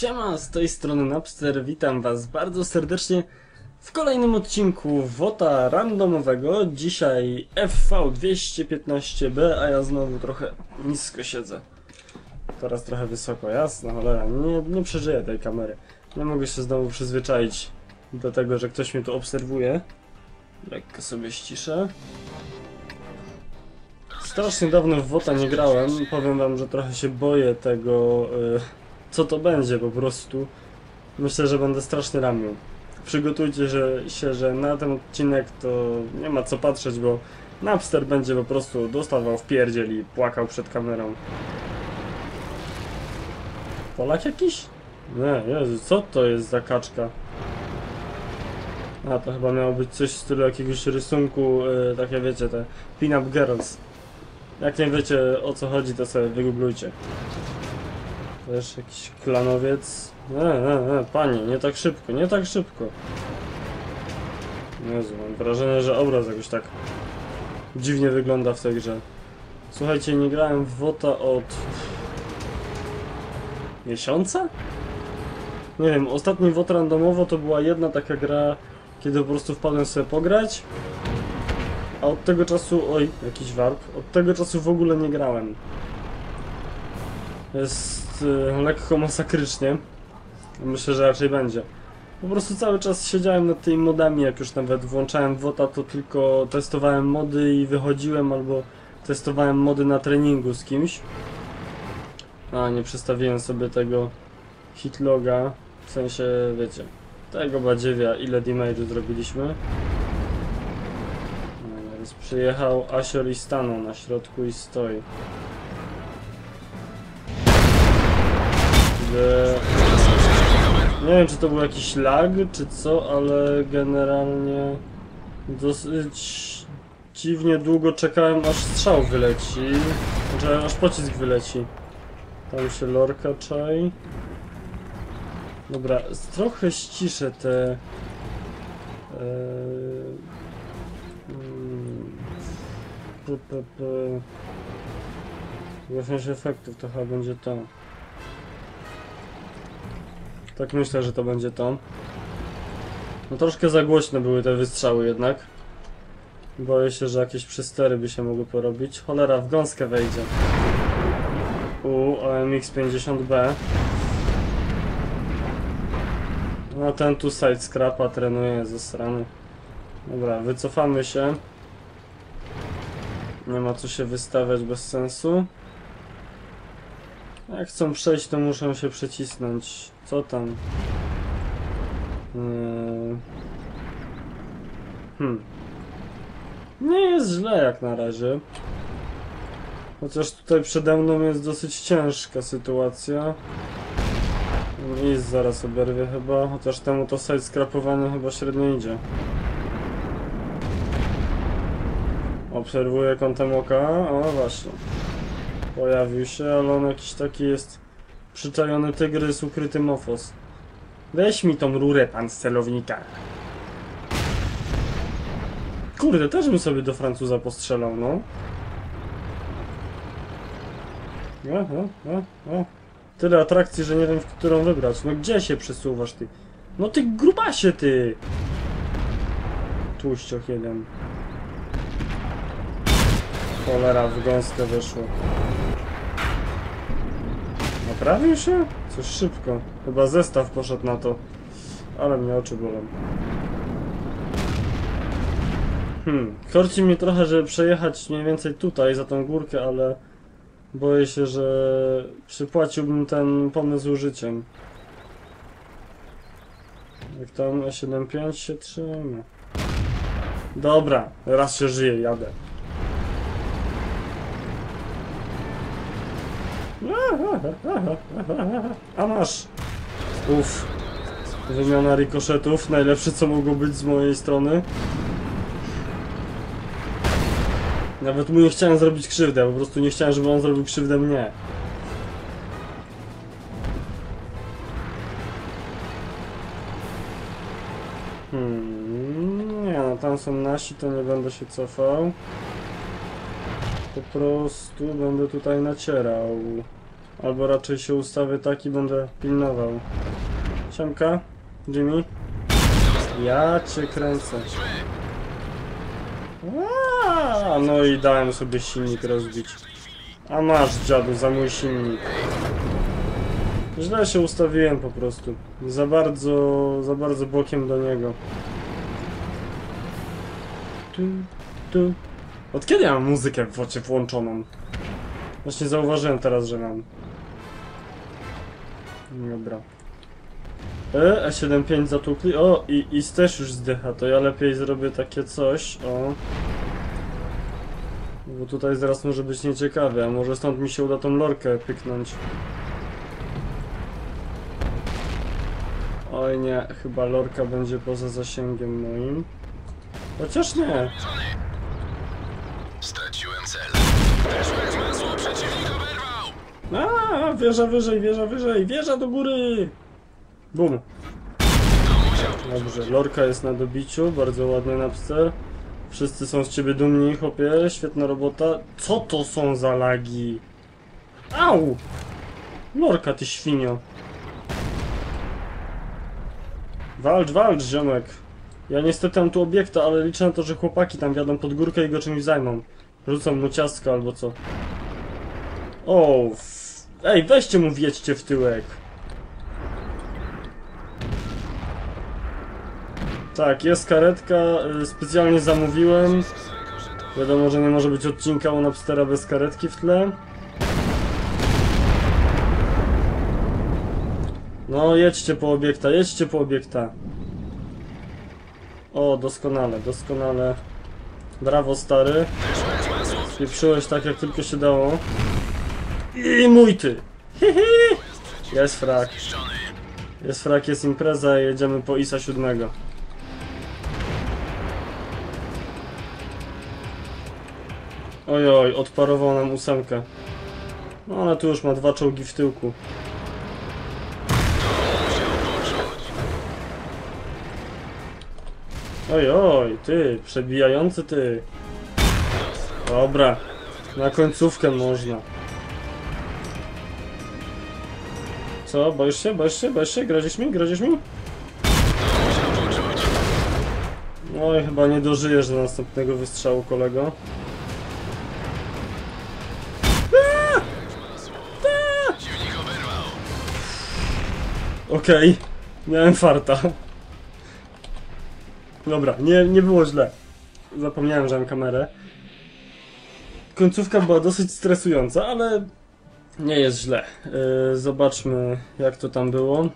Siema, z tej strony Napster, witam was bardzo serdecznie w kolejnym odcinku WOTA randomowego. Dzisiaj FV215B, a ja znowu trochę nisko siedzę. Teraz trochę wysoko, jasno, cholera, nie, nie przeżyję tej kamery. Nie mogę się znowu przyzwyczaić do tego, że ktoś mnie tu obserwuje. Lekko sobie ściszę. Strasznie dawno w WOTA nie grałem, powiem wam, że trochę się boję tego... y, co to będzie po prostu. Myślę, że będę strasznie ramił. Przygotujcie że, się, że na ten odcinek to nie ma co patrzeć, bo Napster będzie po prostu dostawał w pierdziel i płakał przed kamerą. Polak jakiś? Nie, Jezu, co to jest za kaczka? A, to chyba miało być coś w stylu jakiegoś rysunku, y, takie wiecie, te pin-up girls. Jak nie wiecie o co chodzi, to sobie wygooglujcie. Też jakiś klanowiec. Nie, nie, nie, panie, nie tak szybko, nie tak szybko. Jezu, mam wrażenie, że obraz jakoś tak dziwnie wygląda w tej grze. Słuchajcie, nie grałem w WOTA od... miesiąca? Nie wiem, ostatni WOT randomowo to była jedna taka gra, kiedy po prostu wpadłem sobie pograć. A od tego czasu, oj, jakiś warp, od tego czasu w ogóle nie grałem. Jest y, lekko masakrycznie. Myślę, że raczej będzie. Po prostu cały czas siedziałem nad tymi modami, jak już nawet włączałem WOTA, to tylko testowałem mody i wychodziłem, albo testowałem mody na treningu z kimś. A, nie przestawiłem sobie tego hitloga, w sensie, wiecie, tego badziewia, ile damage'u zrobiliśmy. Więc przyjechał Asior i stanął na środku i stoi. Nie wiem, czy to był jakiś lag, czy co, ale generalnie dosyć dziwnie długo czekałem, aż strzał wyleci. Znaczy, aż pocisk wyleci. Tam się lorka czai. Dobra, trochę ściszę te... Mm, p, p, p. Efektów to chyba będzie to. Tak myślę, że to będzie to. No troszkę za głośne były te wystrzały jednak. Boję się, że jakieś przystery by się mogły porobić. Cholera, w gąskę wejdzie. U OMX50B. No ten tu side scrapa trenuje ze strony. Dobra, wycofamy się. Nie ma co się wystawiać bez sensu. Jak chcą przejść, to muszą się przycisnąć. Co tam? Yy... Hmm. Nie jest źle jak na razie. Chociaż tutaj przede mną jest dosyć ciężka sytuacja. I zaraz oberwie chyba, chociaż temu to side skrapowanie chyba średnio idzie. Obserwuję kątem oka, o właśnie. Pojawił się, ale on jakiś taki jest przyczajony tygrys, ukryty mofos. Weź mi tą rurę, pan z celownika. Kurde, też bym sobie do Francuza postrzelał, no. O, o, o. Tyle atrakcji, że nie wiem, w którą wybrać. No gdzie się przesuwasz, ty? No ty grubasie, ty! Tłuścioch jeden. Cholera, w gąskę wyszło. Naprawił się? Coś szybko. Chyba zestaw poszedł na to. Ale mnie oczy bolą. Hmm. Korci mnie trochę, żeby przejechać mniej więcej tutaj, za tą górkę, ale... Boję się, że przypłaciłbym ten pomysł życiem. Jak tam E75 się trzyma. Dobra, raz się żyje, jadę. A masz. Uff. Wymiana rikoszetów, najlepsze co mogło być z mojej strony. Nawet mu nie chciałem zrobić krzywdę, po prostu nie chciałem, żeby on zrobił krzywdę mnie. Hmm, nie no, tam są nasi, to nie będę się cofał. Po prostu będę tutaj nacierał. Albo raczej się ustawię tak i będę pilnował. Siemka, Jimmy. Ja cię kręcę. Aaa, no i dałem sobie silnik rozbić. A masz dziadu za mój silnik. Źle się ustawiłem po prostu. Za bardzo, za bardzo bokiem do niego. Tu, tu. Od kiedy ja mam muzykę w włączoną? Właśnie zauważyłem teraz, że mam. Dobra. E, E75 zatukli. O, i Is też już zdycha, to ja lepiej zrobię takie coś. O. Bo tutaj zaraz może być nieciekawe, a może stąd mi się uda tą lorkę pyknąć. Oj nie, chyba lorka będzie poza zasięgiem moim. Chociaż nie. A, wieża wyżej, wieża wyżej, wieża do góry! Bum. Dobrze, lorka jest na dobiciu, bardzo ładny napster. Wszyscy są z ciebie dumni, chłopie, świetna robota. Co to są za lagi? Au! Lorka, ty świnio. Walcz, walcz, ziomek. Ja niestety mam tu obiekta, ale liczę na to, że chłopaki tam wjadą pod górkę i go czymś zajmą. Rzucą mu ciastka albo co. O, f- Ej, weźcie mu wjedźcie w tyłek. Tak, jest karetka, y, specjalnie zamówiłem. Wiadomo, że nie może być odcinka u bez karetki w tle. No, jedźcie po obiekta, jedźcie po obiekta. O, doskonale, doskonale. Brawo, stary. Spieprzyłeś tak, jak tylko się dało. I mój ty! Jest frak. Jest frak, jest impreza i jedziemy po ISA 7. Ojoj, odparował nam ósemkę. No ale tu już ma dwa czołgi w tyłku. Ojoj, ty, przebijający ty. Dobra, na końcówkę można. Co, boisz się, boisz się, boisz się? Grozisz mi, grozisz mi? Oj, chyba nie dożyjesz do następnego wystrzału, kolego. Okej, miałem farta. Dobra, nie, nie było źle. Zapomniałem, że mam kamerę. Końcówka była dosyć stresująca, ale nie jest źle. Yy, zobaczmy, jak to tam było.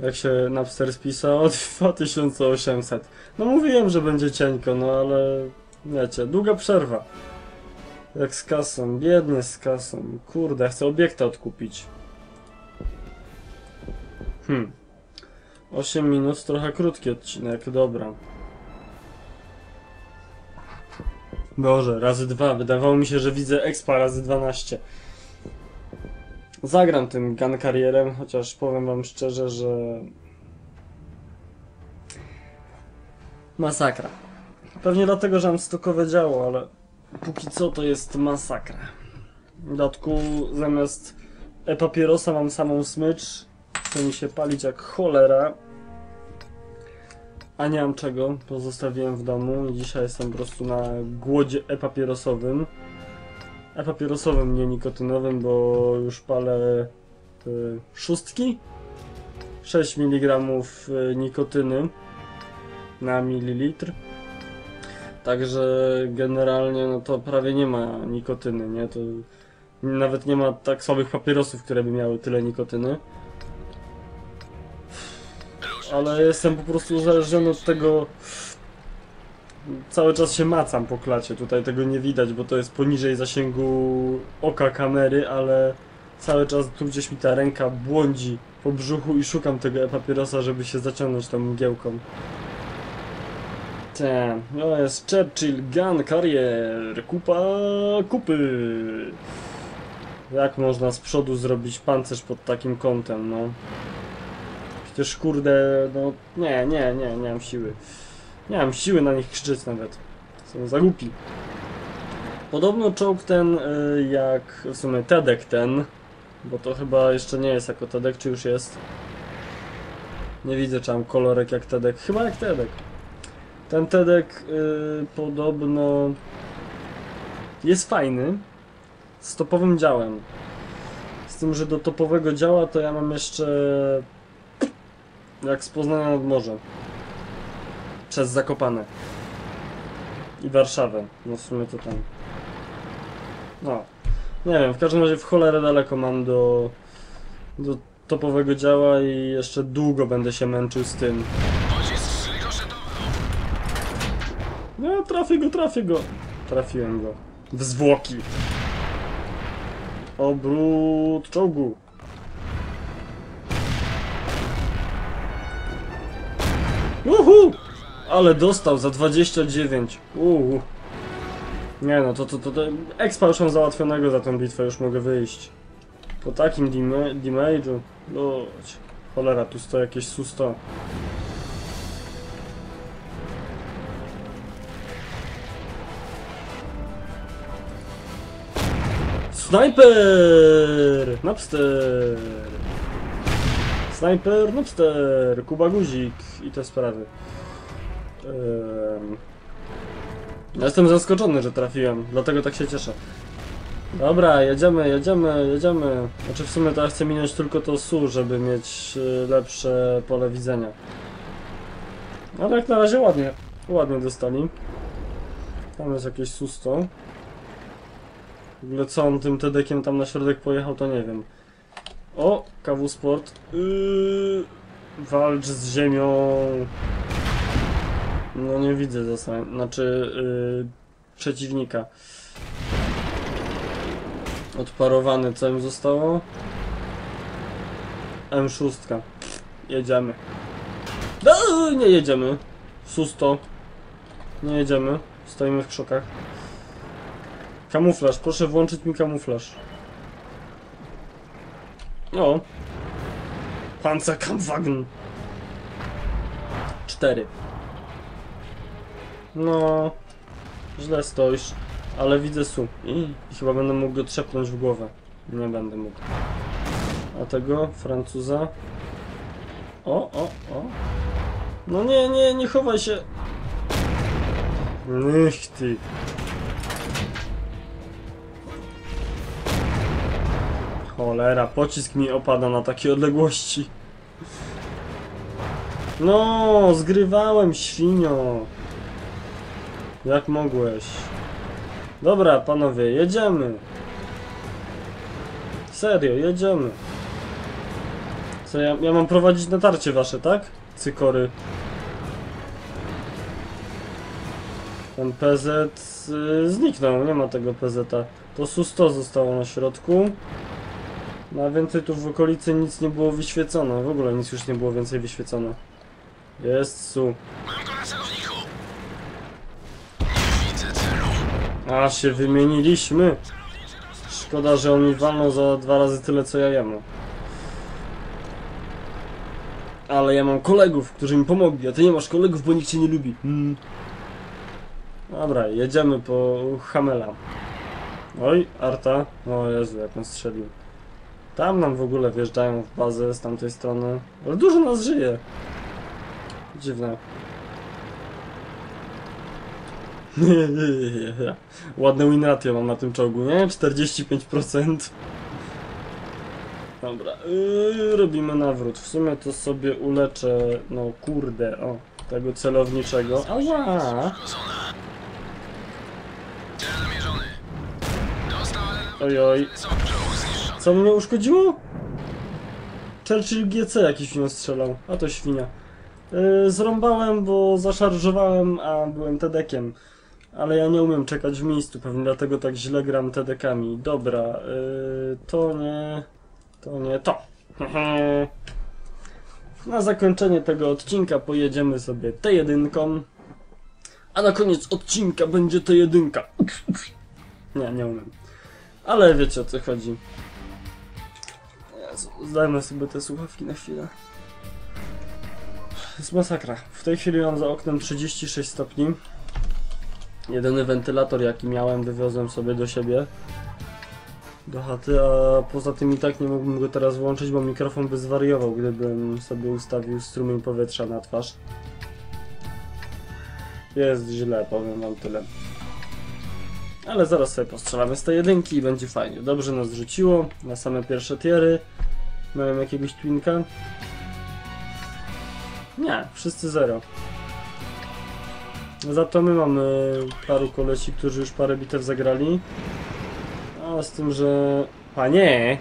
Jak się Napster spisał? 2800. No mówiłem, że będzie cienko, no ale wiecie, długa przerwa. Jak z kasą, biednie z kasą. Kurde, chcę obiekta odkupić. Hmm. 8 minut, trochę krótki odcinek, dobra. Boże, razy dwa. Wydawało mi się, że widzę expa razy 12. Zagram tym gun karierem, chociaż powiem wam szczerze, że... Masakra. Pewnie dlatego, że mam stokowe działo, ale póki co to jest masakra. W dodatku zamiast e-papierosa mam samą smycz, chce mi się palić jak cholera. A nie mam czego, pozostawiłem w domu i dzisiaj jestem po prostu na głodzie e-papierosowym. E-papierosowym, nie nikotynowym, bo już palę szóstki. 6 mg nikotyny na mililitr. Także generalnie no to prawie nie ma nikotyny, nie? To nawet nie ma tak słabych papierosów, które by miały tyle nikotyny ale jestem po prostu uzależniony od tego. Cały czas się macam po klacie. Tutaj tego nie widać, bo to jest poniżej zasięgu oka kamery, ale cały czas tu gdzieś mi ta ręka błądzi po brzuchu i szukam tego e-papierosa, żeby się zaciągnąć tą mgiełką. Te, to jest Churchill Gun Carrier. Kupa kupy. Jak można z przodu zrobić pancerz pod takim kątem, no. Przecież kurde, no nie, nie, nie, nie mam siły. Nie mam siły na nich krzyczeć nawet. Są za głupi. Podobno czołg ten, y, jak w sumie Tedek ten, Bo to chyba jeszcze nie jest jako Tedek, czy już jest? Nie widzę, czy mam kolorek jak Tedek. Chyba jak Tedek. Ten Tedek y, podobno jest fajny z topowym działem. Z tym, że do topowego działa to ja mam jeszcze jak z Poznania nad morze. Przez Zakopane. I Warszawę. No w sumie to tam. No. Nie wiem, w każdym razie w cholerę daleko mam do, do topowego działa i jeszcze długo będę się męczył z tym. No, trafię go, trafię go. Trafiłem go. W zwłoki. Obrót czołgu. Uhu! Ale dostał za 29. Uhu. Nie no, to, to, to, to expa już mam załatwionego za tą bitwę, już mogę wyjść. Po takim damage'u. Ludź. Cholera, tu stoi jakieś susto. Snajper! Napster! Snajper, Napster, Kuba Guzik i te sprawy. Ja Jestem zaskoczony, że trafiłem, dlatego tak się cieszę. Dobra, jedziemy, jedziemy, jedziemy. Znaczy w sumie to ja chcę minąć tylko to SU, żeby mieć y, lepsze pole widzenia. Ale jak na razie ładnie, ładnie dostali. Tam jest jakieś susto. W ogóle co on tym TEDekiem tam na środek pojechał, to nie wiem. O, KW Sport. Yy, walcz z ziemią. No nie widzę zasad, znaczy yy, przeciwnika. Odparowany, co im zostało? M6. Jedziemy. No, nie jedziemy. Susto. Nie jedziemy. Stoimy w krzokach. Kamuflaż, proszę włączyć mi kamuflaż. O. Panzerkampfwagen. 4. No. Źle stoisz, ale widzę su. I, chyba będę mógł go trzepnąć w głowę. Nie będę mógł. A tego Francuza. O, o, o. No nie, nie, nie chowaj się. Niech ty. Cholera, pocisk mi opada na takiej odległości. No, zgrywałem świnio. Jak mogłeś? Dobra, panowie, jedziemy. Serio, jedziemy. Co, ja, ja mam prowadzić natarcie wasze, tak? Cykory. Ten PZ y, zniknął, nie ma tego PZ-a. To SU-100 zostało na środku. No a więcej tu w okolicy nic nie było wyświecone. W ogóle nic już nie było więcej wyświecone. Jest su. A się wymieniliśmy. Szkoda, że on mi walnął za dwa razy tyle co ja jemu. Ale ja mam kolegów, którzy mi pomogli, a ty nie masz kolegów, bo nikt cię nie lubi. Hmm. Dobra, jedziemy po Hamela. Oj, Arta. O Jezu, jak on strzelił. Tam nam w ogóle wjeżdżają w bazę z tamtej strony. Ale dużo nas żyje. Dziwne. Ładne win ratio mam na tym czołgu, nie? 45%. Dobra, yy, robimy nawrót. W sumie to sobie uleczę, no kurde, o, tego celowniczego. Ała! Oj, oj. Co mnie uszkodziło? Churchill GC jakiś mnie strzelał, a to świnia. Yy, zrąbałem, bo zaszarżowałem, a byłem tedekiem. Ale ja nie umiem czekać w miejscu, pewnie dlatego tak źle gram tedekami. Dobra, yy, to nie... To nie to. Na zakończenie tego odcinka pojedziemy sobie T1. A na koniec odcinka będzie T1. Nie, nie umiem. Ale wiecie o co chodzi. Jezu, zdajmy sobie te słuchawki na chwilę. Jest masakra. W tej chwili mam za oknem 36 stopni. Jedyny wentylator jaki miałem wywiozłem sobie do siebie. do chaty, a poza tym i tak nie mógłbym go teraz włączyć, bo mikrofon by zwariował, gdybym sobie ustawił strumień powietrza na twarz. Jest źle, powiem wam tyle. Ale zaraz sobie postrzelamy z tej jedynki i będzie fajnie. Dobrze nas rzuciło na same pierwsze tiery. Miałem jakiegoś twinka? Nie, wszyscy zero. Za to my mamy paru kolesi, którzy już parę bitew zagrali. A z tym, że... Panie!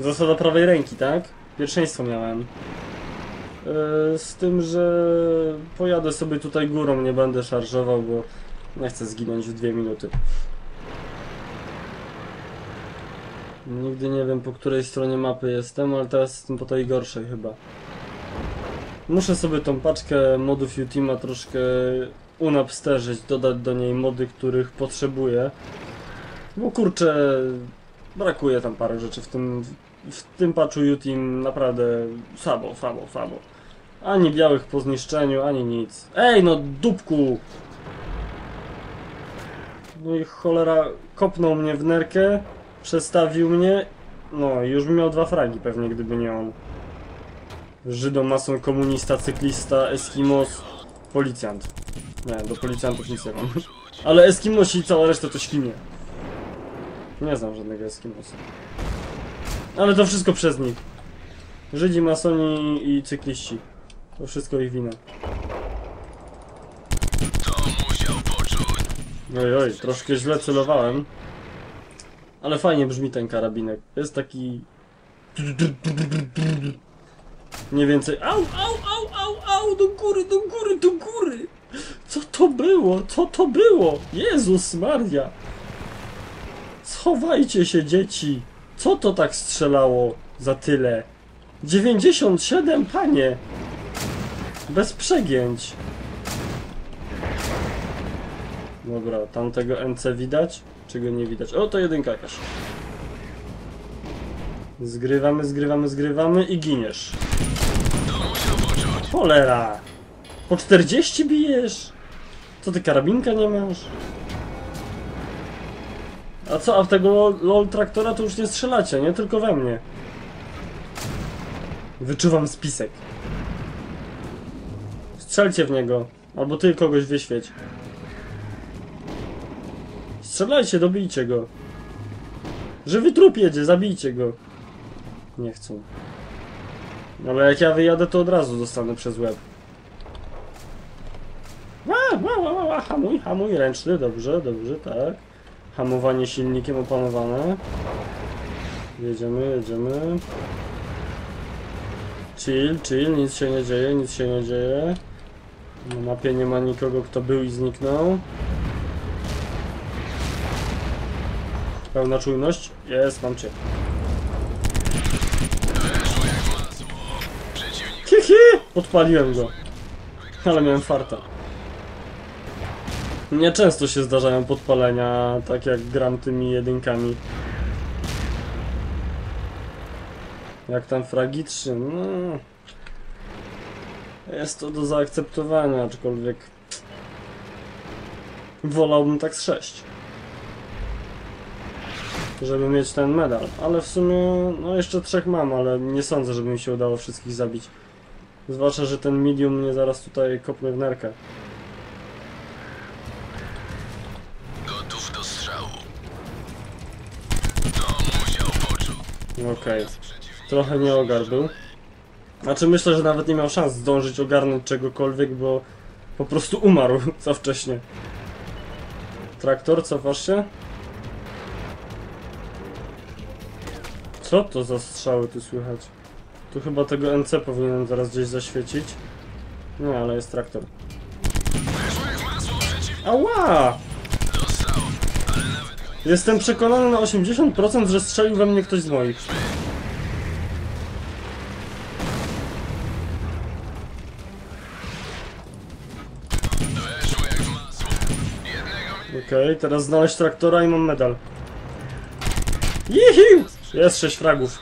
Zasada prawej ręki, tak? Pierwszeństwo miałem. Yy, Z tym, że pojadę sobie tutaj górą, nie będę szarżował, bo nie chcę zginąć w dwie minuty. Nigdy nie wiem po której stronie mapy jestem, ale teraz jestem po tej gorszej chyba. Muszę sobie tą paczkę modów Utima troszkę unapsterzyć, dodać do niej mody, których potrzebuję. Bo kurczę, brakuje tam parę rzeczy w tym, w tym patchu Utim naprawdę słabo, słabo, słabo. Ani białych po zniszczeniu, ani nic. Ej, no dupku! No i cholera, kopnął mnie w nerkę, przestawił mnie. No, już bym miał dwa fragi pewnie, gdyby nie on. Żydo, mason, komunista, cyklista, eskimos, policjant. Nie, do policjantów nic nie mam. Ale eskimosi i cała reszta to świnie. Nie znam żadnego eskimosa. Ale to wszystko przez nich. Żydzi, masoni i cykliści. To wszystko ich wina. Oj, oj, troszkę źle celowałem. Ale fajnie brzmi ten karabinek. Jest taki... Nie więcej... Au, au, au, au, au, do góry, do góry, do góry! Co to było? Co to było? Jezus Maria! Schowajcie się, dzieci! Co to tak strzelało za tyle? 97, panie! Bez przegięć. Dobra, tamtego NC widać? Czy go nie widać? O, to jedynka jakaś. Zgrywamy, zgrywamy, zgrywamy i giniesz. Cholera! Po 40 bijesz? Co ty, karabinka nie masz? A co, a w tego lol, lol traktora to już nie strzelacie, nie? Tylko we mnie. Wyczuwam spisek. Strzelcie w niego. Albo ty kogoś wyświeć. Strzelajcie, dobijcie go. Żywy trup jedzie, zabijcie go. Nie chcą. Ale jak ja wyjadę, to od razu dostanę przez łeb. Ła, ła, ła, ła, hamuj, hamuj, ręczny, dobrze, dobrze, tak. Hamowanie silnikiem opanowane. Jedziemy, jedziemy. Chill, chill, nic się nie dzieje, nic się nie dzieje. Na mapie nie ma nikogo, kto był i zniknął. Pełna czujność? Jest, mam cię. Podpaliłem go. Ale miałem farta. Nieczęsto się zdarzają podpalenia, tak jak gram tymi jedynkami. Jak tam fragi 3, no... Jest to do zaakceptowania, aczkolwiek... Wolałbym tak z 6. Żeby mieć ten medal, ale w sumie, no jeszcze trzech mam, ale nie sądzę, żeby mi się udało wszystkich zabić. Zwłaszcza, że ten medium mnie zaraz tutaj kopnie w nerkę. gotów do strzału. To musiał poczuć. Okej. Trochę nie ogar był. Znaczy myślę, że nawet nie miał szans zdążyć ogarnąć czegokolwiek, bo po prostu umarł za wcześnie. Traktor, cofasz się? Co to za strzały tu słychać? Tu chyba tego NC powinienem zaraz gdzieś zaświecić. Nie, ale jest traktor. Ała! Jestem przekonany na 80%, że strzelił we mnie ktoś z moich. Okej, teraz znaleźć traktora i mam medal. Jihiu! Jest 6 fragów.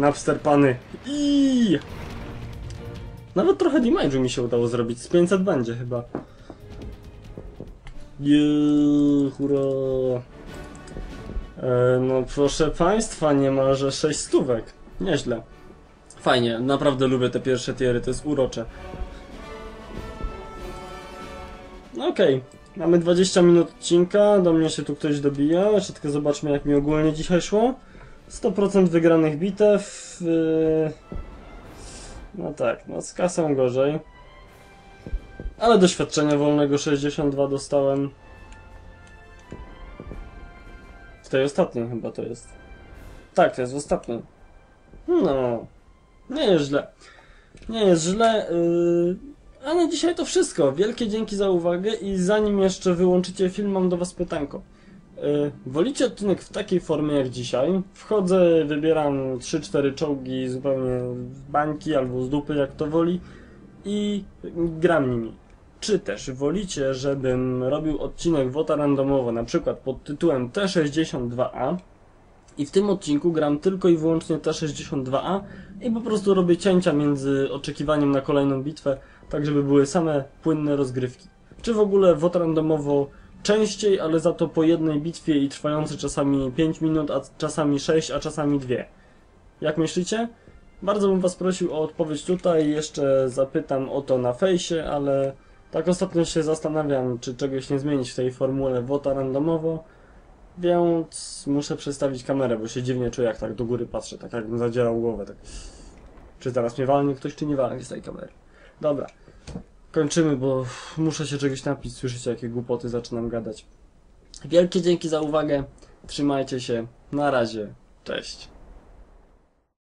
Napsterpany. I. Nawet trochę damage'u mi się udało zrobić. Z 500 będzie chyba. Jeee, hurra. E, no proszę państwa, niemalże 6 stówek. Nieźle. Fajnie, naprawdę lubię te pierwsze tiery, to jest urocze. No okej, mamy 20 minut odcinka, do mnie się tu ktoś dobija, jeszcze tylko zobaczmy jak mi ogólnie dzisiaj szło. 100% wygranych bitew. Yy... No tak, no z kasą gorzej. Ale doświadczenia wolnego 62 dostałem. W tej ostatniej chyba to jest. Tak, to jest w ostatniej. No, nie jest źle. Nie jest źle. Yy... A na dzisiaj to wszystko. Wielkie dzięki za uwagę i zanim jeszcze wyłączycie film, mam do Was pytanko. Yy, wolicie odcinek w takiej formie jak dzisiaj? Wchodzę, wybieram 3-4 czołgi zupełnie z bańki albo z dupy, jak to woli i gram nimi. Czy też wolicie, żebym robił odcinek WOTA randomowo, na przykład pod tytułem T62A i w tym odcinku gram tylko i wyłącznie T62A i po prostu robię cięcia między oczekiwaniem na kolejną bitwę, tak żeby były same płynne rozgrywki. Czy w ogóle WOT randomowo częściej, ale za to po jednej bitwie i trwające czasami 5 minut, a czasami 6, a czasami 2. Jak myślicie? Bardzo bym was prosił o odpowiedź tutaj, jeszcze zapytam o to na fejsie, ale tak ostatnio się zastanawiam, czy czegoś nie zmienić w tej formule WOTA randomowo, więc muszę przestawić kamerę, bo się dziwnie czuję, jak tak do góry patrzę, tak jakbym zadzierał głowę, tak. Czy teraz mnie walnie ktoś, czy nie walnie z tej kamery. Dobra, kończymy, bo muszę się czegoś napić, słyszycie jakie głupoty zaczynam gadać. Wielkie dzięki za uwagę, trzymajcie się, na razie, cześć.